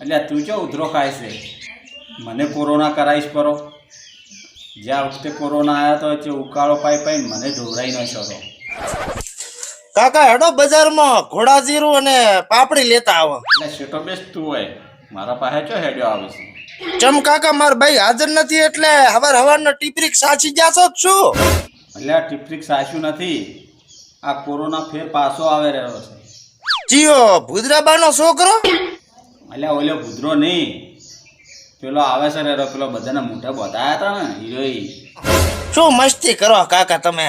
એટલે તું ચો ઉધરો ખાય છે? મને કોરોના કરાવીશ પરો. જ્યાં વખતે કોરોના આવ્યો તો તે ઉકાળો પાઈ પાઈને મને ઢોરાઈ ન છો કાકા હેડો બજારમાં ઘોડા જીરું અને પાપડી લેતા આવો. એટલે શેટો બેસ તું હોય. મારા પાસે ચો હેડ્યો આવે છે ચમ કાકા માર ભાઈ હાજર નથી એટલે હવાર હવારનો ટીપરીક સાચી જાશો જ છું એટલે આ ટીપરીક સાચું નથી. આ કોરોના ફેર પાછો આવે રહ્યો છે. જીઓ ભૂદરાબાનો છોકરો? એટલે ઓલો ભૂદરો નહીં. પેલો આવે છે રે પેલો બધાને મોઢા બતાયા હતા ને હિરોઈ. શું મસ્તી કરો કાકા તમે?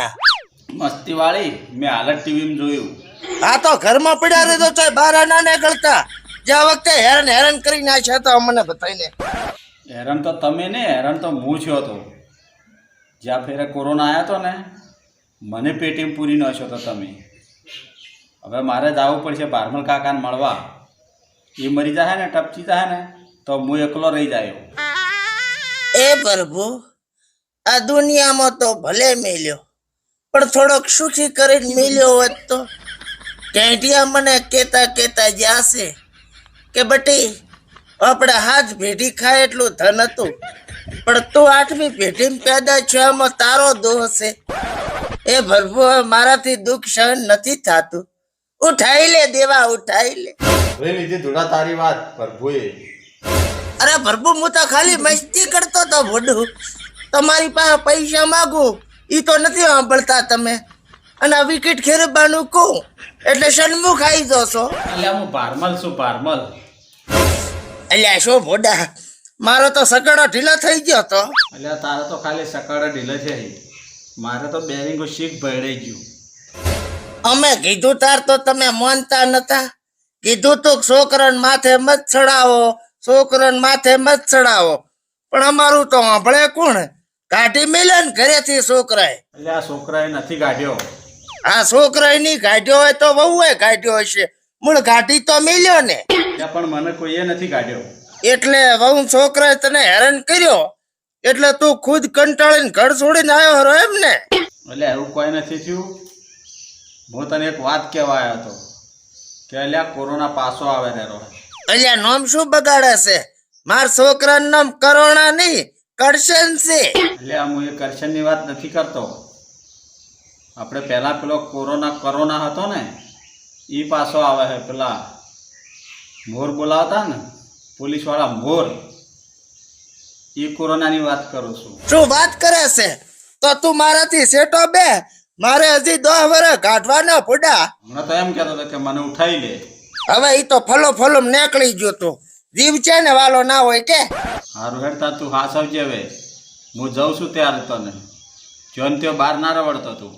મસ્તી વાળી મેં હાલ જ ટીવીમાં જોયું. આ તો ઘરમાં પડ્યા રહેતો તો બહાર ના નીકળતા. જ્યાં વખતે હેરાન હેરાન કરી નાખ્યા તો અમને બતાવીને. હેરાન તો તમે ને હેરાન તો હું થયો હતો જ્યાં ફેરે કોરોના આવ્યો હતો ને મને પેટીમાં પૂરી ન છો તો તમે. હવે મારે જવું પડશે ભારમલ કાકાને મળવા. એ મરી જાય ને, ટપચી જાય ને, તો હું એકલો રહી જાય. એ પ્રભુ, આ દુનિયામાં તો ભલે મેલ્યો, પણ થોડોક સુખી કરીને મેલ્યો હોત તો? કેટિયા મને કેતા કેતા જાશે કે બટી, આપણે હાથ ભેટી ખાય એટલું ધન હતું, પણ તું આઠમી પેઢીમાં પેદા છો એમાં તારો દોષ છે એ ભરભો મારાથી દુઃખ સહન નથી થતું. ઉઠાઈ લે દેવા ઉઠાઈ લે. હવે લીધી ધોળા તારી વાત પ્રભુએ. અરે પ્રભુ હું તો ખાલી મસ્તી કરતો તો ભોડું. તમારી પાસે પૈસા માંગુ ઈ તો નથી સાંભળતા તમે. અને આ વિકેટ ખેરબાનું કહું એટલે સન્મુખ આવી જશો. એટલે હું પારમલ છું પારમલ. એટલે શું ભોડા? મારો તો સકડો ઢીલો થઈ ગયો તો. એટલે તારો તો ખાલી સકડો ઢીલો છે મારે તો બેરિંગો શીખ ભેળાઈ ગયું. અમે કીધું તાર તો તમે માનતા નતા. કીધું તું છોકરાને માથે મત ચડાવો છોકરાને માથે મત ચડાવો. પણ અમારું તો સાંભળે કોણ? કાઢી મેલે ને ઘરેથી છોકરાએ. એટલે આ છોકરાએ નથી કાઢ્યો આ છોકરાએ ની કાઢ્યો હોય તો વહુએ કાઢ્યો હશે. મૂળ કાઢી તો મિલ્યો ને. પણ મને કોઈએ નથી કાઢ્યો એટલે વહુ છોકરાએ તને હેરાન કર્યો? એટલે તું ખુદ કંટાળીને ઘર છોડીને આવ્યો એમ ને? એટલે એવું કોઈ નથી થયું. હું તને એક વાત કહેવા આવ્યો હતો કે અલ્યા કોરોના પાછો આવે રેરો અલ્યા નામ શું બગાડે છે? માર છોકરાનું નામ કરોણા નહીં કરશન છે. અલ્યા હું એ કરશનની વાત નથી કરતો. આપણે પહેલા પેલો કોરોના કોરોના હતો ને એ પાછો આવે છે પેલા મોર બોલાવતા ને પોલીસવાળા મોર. એ કોરોનાની વાત કરું છું. શું વાત કરે છે? તો તું મારાથી સેટો બે મારે હજી દસ વર્ષ કાઢવાના ફોડા. હમણાં તો એમ કહેતો હતો કે મને ઉઠાઈ લે. હવે ઈ તો ફલો ફલો નીકળી ગયો તો. જીવ છે ને વાલો ના હોય કે. હારું હેડતા તું હાસવજે હવે. હું જઉં છું ત્યારે તને. જોન તે બહાર ના રવડતો તું.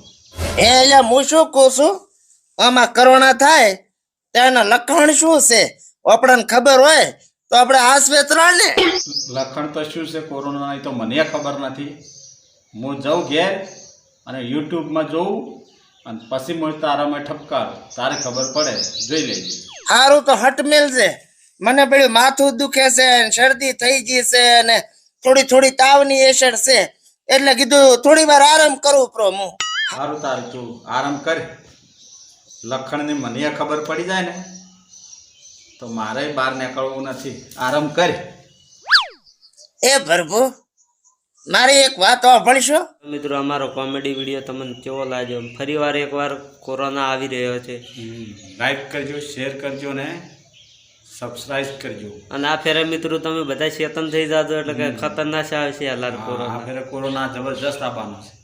એ એટલે હું શું કહું છું? આમાં કરોના થાય તેના લખાણ શું છે? આપણને ખબર હોય તો આપણે આસવેતરા ને લખણ તો શું છે કોરોનાની તો મને ખબર નથી. હું જાઉં ઘેર અને યુટ્યુબમાં જોઉં અને પછી હું તારામાં ઠપકાર તારે ખબર પડે જોઈ લેજે. સારું તો હટ મેલજે. મને પેલું માથું દુખે છે શરદી થઈ ગઈ છે ને થોડી થોડી તાવની એસર છે. એટલે કીધું થોડી વાર આરામ કરું પ્રો હું. સારું તારે તું આરામ કર. લખણની મને ખબર પડી જાય ને તો મારે બહાર નીકળવું નથી. આરામ કર. એ પ્રભુ મારી એક વાત સાંભળશો? મિત્રો અમારો કોમેડી વીડિયો તમને કેવો લાગ્યો? ફરી વાર એકવાર કોરોના આવી રહ્યો છે. લાઈક કરજો શેર કરજો ને સબસ્ક્રાઇબ કરજો. અને આ ફેરે મિત્રો તમે બધા ચેતન થઈ જાજો એટલે કે ખતરનાક આવશે આ આ કોરોના ફેરે કોરોના જબરજસ્ત આવવાનો છે.